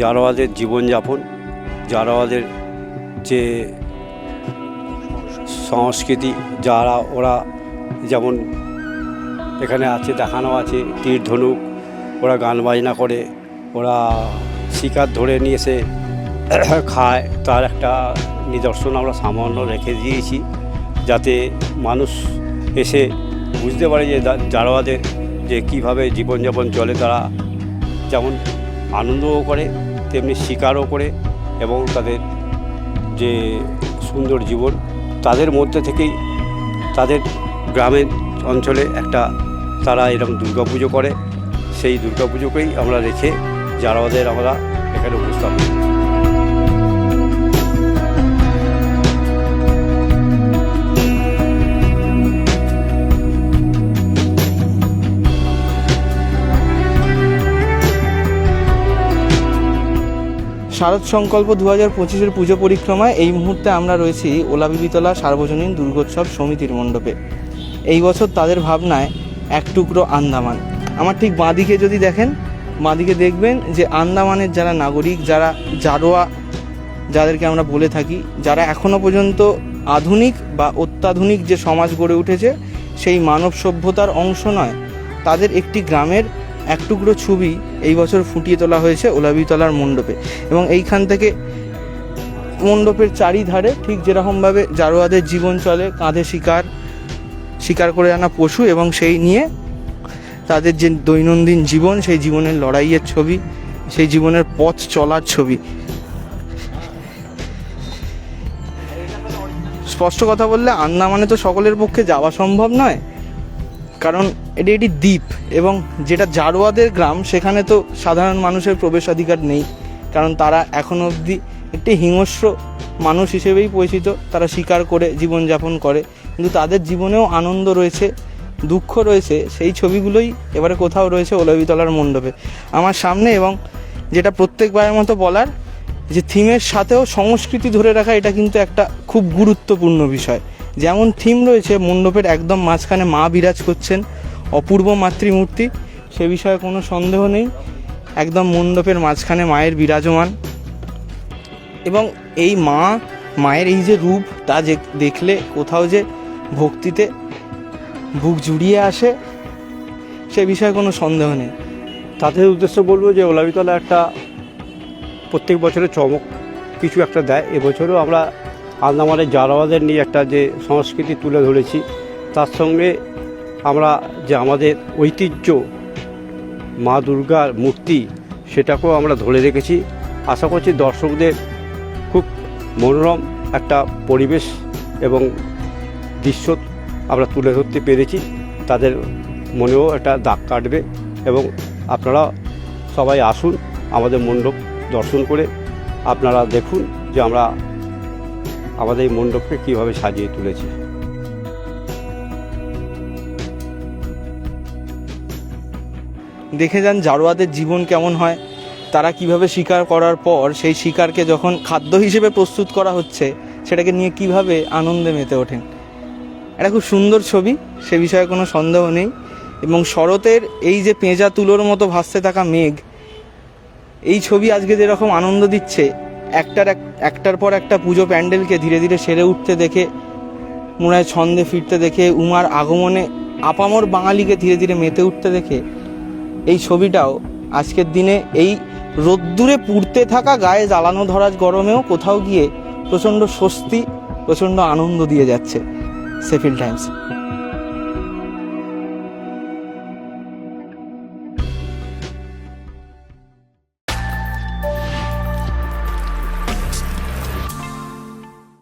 জারোয়াদের জীবনযাপন জারোয়াদের যে সংস্কৃতি, যারা ওরা যেমন এখানে আছে, দেখানো আছে, তীর ধনুক, ওরা গান বাজনা করে, ওরা শিকার ধরে নিয়ে এসে খায়, তার একটা নিদর্শন আমরা সামান্য রেখে দিয়েছি, যাতে মানুষ এসে বুঝতে পারে যে জারোয়াদের যে কীভাবে জীবনযাপন চলে, তারা যেমন আনন্দও করে তেমনি শিকারও করে এবং তাদের যে সুন্দর জীবন, তাদের মধ্যে থেকেই তাদের গ্রামের অঞ্চলে একটা তারা এরকম দুর্গাপুজো করে। সেই দুর্গাপুজোকেই আমরা রেখে যারা ওদের আমরা এখানে উপস্থাপন শারদ সংকল্প দু হাজার পঁচিশের পুজো পরিক্রমায় এই মুহূর্তে আমরা রয়েছি ওলাবিবিতলা সার্বজনীন দুর্গোৎসব সমিতির মণ্ডপে। এই বছর তাদের ভাবনায় এক টুকরো আন্দামান। আমার ঠিক বাঁদিকে যদি দেখেন, বাঁদিকে দেখবেন যে আন্দামানের যারা নাগরিক, যারা জারোয়া, যাদেরকে আমরা বলে থাকি, যারা এখনও পর্যন্ত আধুনিক বা অত্যাধুনিক যে সমাজ গড়ে উঠেছে, সেই মানব সভ্যতার অংশ নয়, তাদের একটি গ্রামের এক টুকরো ছবি এই বছর ফুটিয়ে তোলা হয়েছে ওলাবিতলার মণ্ডপে। এবং এইখান থেকে মণ্ডপের চারিধারে ঠিক যেরকমভাবে জারোয়াদের জীবন চলে, কাঁধে শিকার শিকার করে আনা পশু এবং সেই নিয়ে তাদের যে দৈনন্দিন জীবন, সেই জীবনের লড়াইয়ের ছবি, সেই জীবনের পথ চলার ছবি। স্পষ্ট কথা বললে আন্দামানে তো সকলের পক্ষে যাওয়া সম্ভব নয়। কারণ এটি একটি দ্বীপ এবং যেটা জারোয়াদের গ্রাম, সেখানে তো সাধারণ মানুষের প্রবেশাধিকার নেই। কারণ তারা এখনও অবধি একটি হিংস্র মানুষ হিসেবেই পরিচিত। তারা শিকার করে, জীবনযাপন করে। কিন্তু তাদের জীবনেও আনন্দ রয়েছে, দুঃখ রয়েছে। সেই ছবিগুলোই এবারে কোথাও রয়েছে ওলবিতলার মণ্ডপে। আমার সামনে এবং যেটা প্রত্যেকবারের মতো বলার, যে থিমের সাথেও সংস্কৃতি ধরে রাখা, এটা কিন্তু একটা খুব গুরুত্বপূর্ণ বিষয়। যেমন থিম রয়েছে মণ্ডপের একদম মাঝখানে মা বিরাজ করছেন, অপূর্ব মাতৃমূর্তি, সে বিষয়ে কোনো সন্দেহ নেই, একদম মণ্ডপের মাঝখানে মায়ের বিরাজমান। এবং এই মা, মায়ের এই যে রূপ, তা যে দেখলে কোথাও যে ভক্তিতে বুক জুড়িয়ে আসে, সে বিষয়ে কোনো সন্দেহ নেই। তাদের উদ্দেশ্য বলব যে ওলাবিতলা একটা প্রত্যেক বছরের চমক কিছু একটা দেয়। এবছরও আমরা আন্দামানের জারাওয়াদের নিয়ে একটা যে সংস্কৃতি তুলে ধরেছি, তার সঙ্গে আমরা যে আমাদের ঐতিহ্য, মা দুর্গার মূর্তি সেটাকেও আমরা ধরে রেখেছি। আশা করছি দর্শকদের খুব মনোরম একটা পরিবেশ এবং দৃশ্য আমরা তুলে ধরতে পেরেছি। তাদের মনেও একটা দাগ কাটবে এবং আপনারা সবাই আসুন আমাদের মণ্ডপ দর্শন করে। আপনারা দেখুন যে আমরা আমাদের এই মণ্ডপকে কীভাবে সাজিয়ে তুলেছি? দেখে যান জারোয়াদের জীবন কেমন হয়। তারা কীভাবে শিকার করার পর সেই শিকারকে যখন খাদ্য হিসেবে প্রস্তুত করা হচ্ছে, সেটাকে নিয়ে কীভাবে আনন্দে মেতে ওঠেন। এটা খুব সুন্দর ছবি, সে বিষয়ে কোনো সন্দেহ নেই। এবং শরতের এই যে পেঁজা তুলোর মতো ভাসতে থাকা মেঘ, এই ছবি আজকে যেরকম আনন্দ দিচ্ছে একটার এক, একটার পর একটা পুজো প্যান্ডেলকে ধীরে ধীরে সেরে উঠতে দেখে হয় ছন্দে ফিরতে দেখে, উমার আগমনে আপামর বাঙালিকে ধীরে ধীরে মেতে উঠতে দেখে, এই ছবিটাও আজকের দিনে এই রোদ্দুরে পুড়তে থাকা গায়ে জ্বালানো ধরা গরমেও কোথাও গিয়ে প্রচণ্ড স্বস্তি, প্রচণ্ড আনন্দ দিয়ে যাচ্ছে, সেফিল টাইমস।